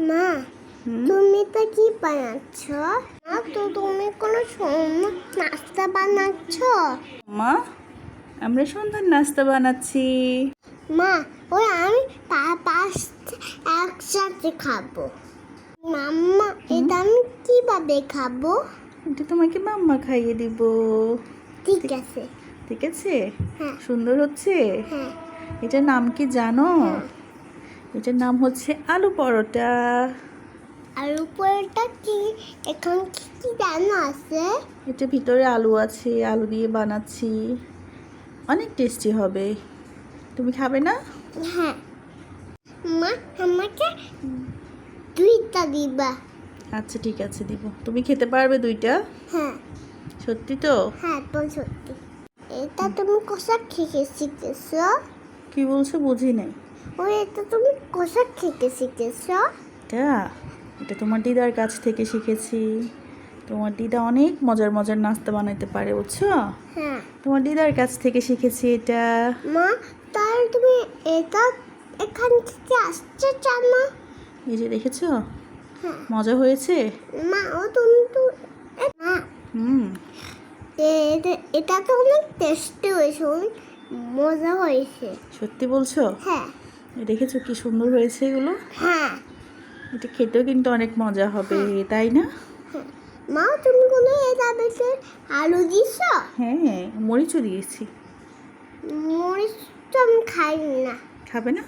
মা? তুমি তো কি বানাচ্ছ? মা তো তুমি কোনো নাস্তা বানাচ্ছ? মা আমরা সন্ধ্যার নাস্তা বানাচ্ছি। মা ওই আমি পা- পাঁচ একসাথে খাব। মাম্মা এটা আমি কীভাবে খাব? এটা তোমাকে মাম্মা খাইয়ে দিব। ঠিক আছে। ঠিক আছে? হ্যাঁ। সুন্দর হচ্ছে? হ্যাঁ। এটার নাম কি জানো? এটার নাম হচ্ছে আলু পরোটা। আর উপরটা কি? এখন কি কি জানো আছে? এটা ভিতরে আলু আছে আলু দিয়ে বানাচ্ছি। অনেক টেস্টি হবে। তুমি খাবে না? হ্যাঁ। মা আমাকে দুইটা দিবা। আচ্ছা ঠিক আছে দিব। তুমি খেতে পারবে দুইটা? হ্যাঁ। সত্যি তো? হ্যাঁ তো সত্যি। এটা তুমি কোষা খেতে শিখেছো? কি বলছো বুঝি নাই ও এটা তুমি কোষা খেতে শিখেছো? এটা এটা তোমার দিদার কাছ থেকে শিখেছি। তোমার দিদা অনেক মজার মজার নাস্তা বানাইতে পারে বুঝছ? হ্যাঁ। তোমার দিদার কাছ থেকে শিখেছি এটা। মা তার তুমি এটা এখান থেকে আসছে জানো এই যে দেখেছ? হ্যাঁ। মজা হয়েছে? মা ও তুমি তো মা। হুম। এটা- তো অনেক টেস্টি হয়েছে মজা হয়েছে। সত্যি বলছো? হ্যাঁ। দেখেছ কি সুন্দর হয়েছে এগুলো? হ্যাঁ। এটা খেতেও কিন্তু অনেক মজা হবে তাই না? হ্যাঁ। মা তুমি কোনো এটা বেশি আলু দিছ হ্যাঁ মরিচও দিয়েছি। মরিচ তো আমি খাই না। খাবে না?